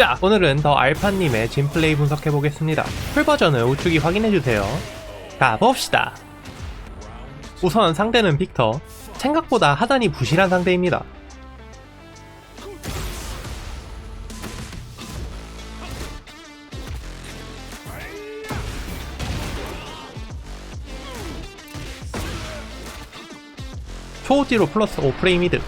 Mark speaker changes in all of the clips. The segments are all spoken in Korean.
Speaker 1: 자, 오늘은 더 알파님의 진플레이 분석해보겠습니다. 풀버전을 우측이 확인해주세요. 가봅시다. 우선 상대는 빅터. 생각보다 하단이 부실한 상대입니다. 초호지로 플러스 5프레임 이드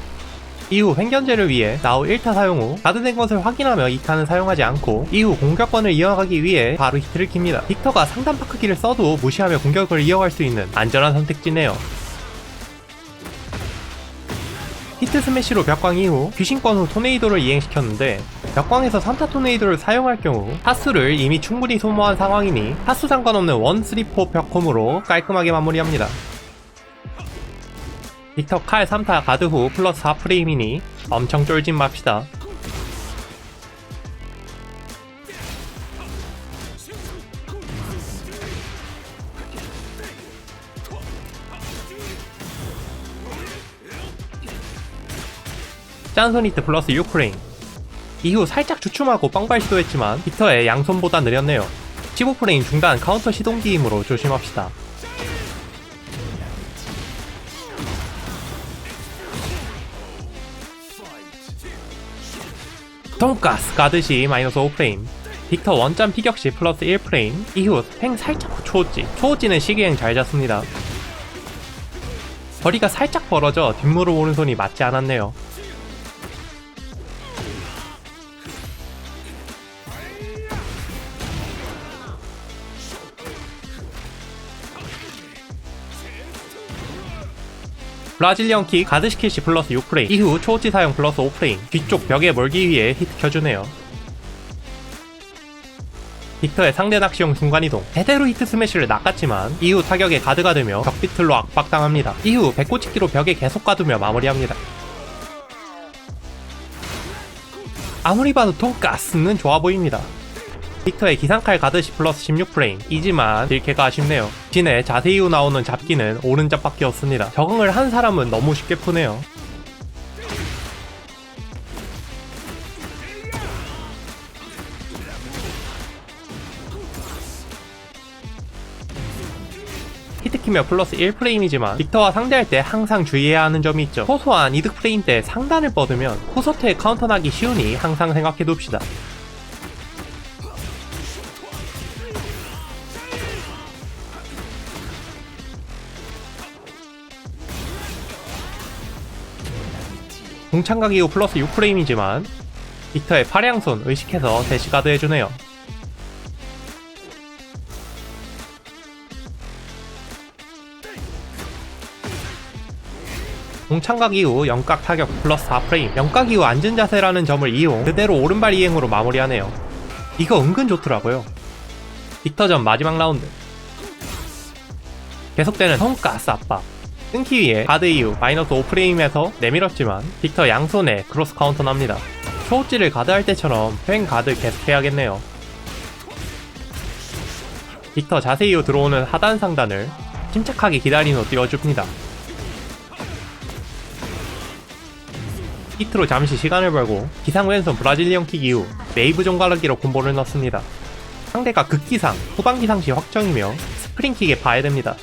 Speaker 1: 이후 횡견제를 위해 나우 1타 사용 후 가드된 것을 확인하며 2타는 사용하지 않고 이후 공격권을 이어가기 위해 바로 히트를 킵니다. 빅터가 상단 파크기를 써도 무시하며 공격을 이어갈 수 있는 안전한 선택지네요. 히트 스매시로 벽광 이후 귀신권 후 토네이도를 이행시켰는데 벽광에서 3타 토네이도를 사용할 경우 타수를 이미 충분히 소모한 상황이니 타수 상관없는 1, 3, 4 벽홈으로 깔끔하게 마무리합니다. 빅터 칼 3타 가드 후 플러스 4프레임이니 엄청 쫄진 맙시다. 짠손 히트 플러스 6프레임 이후 살짝 주춤하고 뻥발 시도했지만 빅터의 양손보다 느렸네요. 15프레임 중단 카운터 시동기이므로 조심합시다. 돈가스 가드시 마이너스 5프레임 빅터 원점 피격시 플러스 1프레임 이후 횡 살짝 후 초호지 초호지는 시계행 잘 잡습니다. 거리가 살짝 벌어져 뒷무릎 오른손이 맞지 않았네요 브라질리언 킥 가드시키시 플러스 6프레임 이후 초호지 사용 플러스 5프레임 뒤쪽 벽에 몰기 위해 히트 켜주네요. 빅터의 상대 낚시용 순간이동. 제대로 히트 스매시를 낚았지만 이후 타격에 가드가 되며 벽비틀로 압박당합니다. 이후 배꼽치기로 벽에 계속 가두며 마무리합니다. 아무리 봐도 돈가스는 좋아 보입니다 빅터의 기상칼 가드시 플러스 16프레임. 이지만 딜캐가 아쉽네요. 진의 자세히 후 나오는 잡기는 오른잡밖에 없습니다. 적응을 한 사람은 너무 쉽게 푸네요. 히트키며 플러스 1프레임이지만 빅터와 상대할 때 항상 주의해야 하는 점이 있죠. 소소한 이득 프레임 때 상단을 뻗으면 후소트에 카운터 나기 쉬우니 항상 생각해둡시다 공창각 이후 플러스 6프레임이지만 빅터의 파량손 의식해서 대시 가드 해주네요. 공창각 이후 영각 타격 플러스 4프레임 영각 이후 앉은 자세라는 점을 이용 그대로 오른발 이행으로 마무리하네요. 이거 은근 좋더라고요. 빅터전 마지막 라운드 계속되는 손가스 압박 끊기 위해 가드 이후 마이너스 5프레임에서 내밀었지만 빅터 양손에 크로스 카운터 납니다. 초호찌를 가드할 때처럼 횡 가드 계속해야겠네요. 빅터 자세 이후 들어오는 하단 상단을 침착하게 기다린 후 띄워줍니다. 히트로 잠시 시간을 벌고 기상 왼손 브라질리언 킥 이후 웨이브 종가르기로 콤보를 넣습니다. 상대가 극기상, 후방기상 시 확정이며 스프링킥에 봐야 됩니다.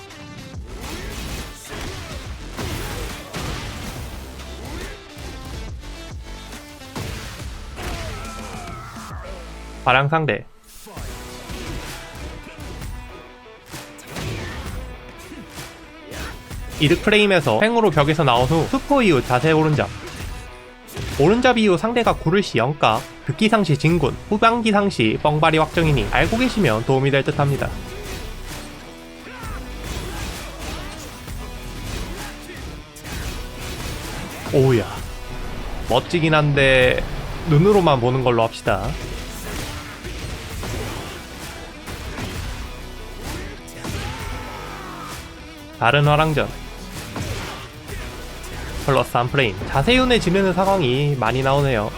Speaker 1: 바랑 상대. 이득 프레임에서 횡으로 벽에서 나온 후 슈퍼 이후 자세 오른잡. 오른잡 이후 상대가 구를 시 영각 극기 상 시 진군 후방기 상 시 뻥발이 확정이니 알고 계시면 도움이 될 듯합니다. 오우야. 멋지긴 한데 눈으로만 보는 걸로 합시다 다른 화랑전. 플러스 3프레임 자세윤에 지르는 상황이 많이 나오네요.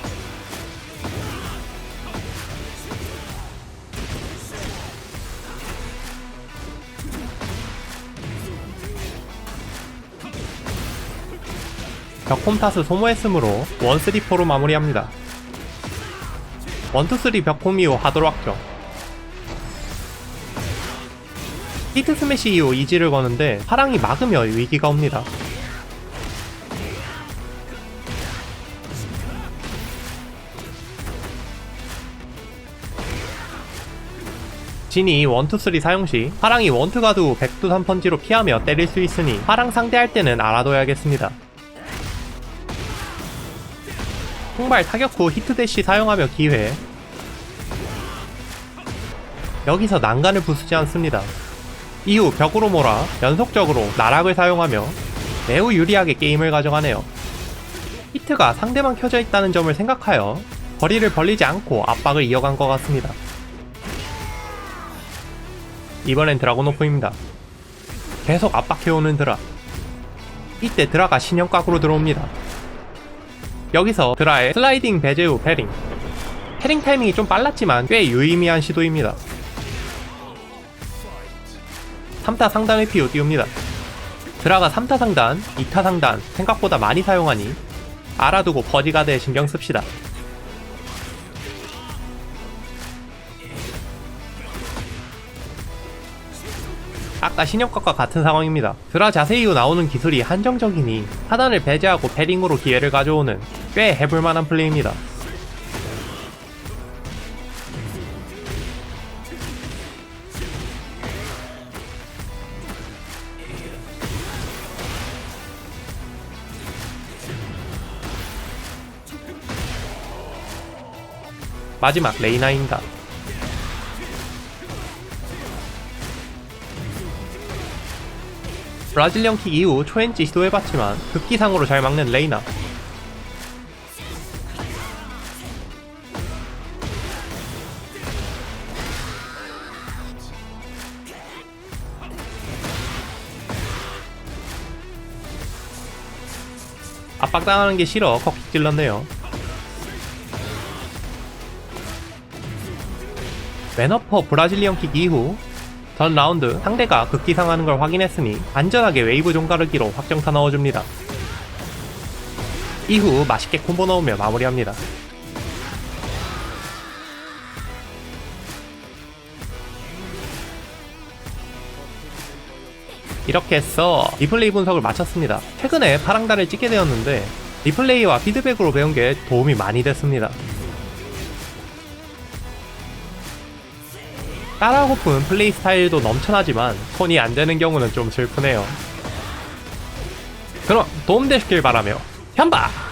Speaker 1: 벽홈 탓을 소모했으므로 원스리퍼로 마무리합니다. 1,2,3 벽홈 이후 하도로 확정 히트 스매시 이후 이지를 거는데 파랑이 막으며 위기가 옵니다 진이 1,2,3 사용 시 파랑이 원투 가드 후 백두 3펀지로 피하며 때릴 수 있으니 파랑 상대할 때는 알아둬야겠습니다. 통발 타격 후 히트 대시 사용하며 기회 여기서 난간을 부수지 않습니다. 이후 벽으로 몰아 연속적으로 나락을 사용하며 매우 유리하게 게임을 가져가네요. 히트가 상대만 켜져 있다는 점을 생각하여 거리를 벌리지 않고 압박을 이어간 것 같습니다. 이번엔 드라곤오프입니다. 계속 압박해오는 드라. 이때 드라가 신형각으로 들어옵니다. 여기서 드라의 슬라이딩 배제 후 패링. 패링 타이밍이 좀 빨랐지만 꽤 유의미한 시도입니다. 3타 상단 회피 후 띄웁니다. 드라가 3타 상단, 2타 상단 생각보다 많이 사용하니 알아두고 버디가드에 신경 씁시다. 아까 신협각과 같은 상황입니다. 드라 자세 이후 나오는 기술이 한정적이니 하단을 배제하고 패링으로 기회를 가져오는 꽤 해볼만한 플레이입니다. 마지막 레이나입니다. 브라질리언 킥 이후 초엔지 시도해봤지만 극기상으로 잘 막는 레이나 압박당하는 게 싫어 컥킥 찔렀네요 맨어퍼 브라질리언 킥 이후 전 라운드 상대가 극기 상하는 걸 확인했으니 안전하게 웨이브 종가르기로 확정타 넣어줍니다. 이후 맛있게 콤보 넣으며 마무리합니다. 이렇게 해서 리플레이 분석을 마쳤습니다. 최근에 파랑달을 찍게 되었는데 리플레이와 피드백으로 배운 게 도움이 많이 됐습니다. 따라고픈 플레이 스타일도 넘쳐나지만 손이 안 되는 경우는 좀 슬프네요. 그럼 도움되시길 바라며 현바!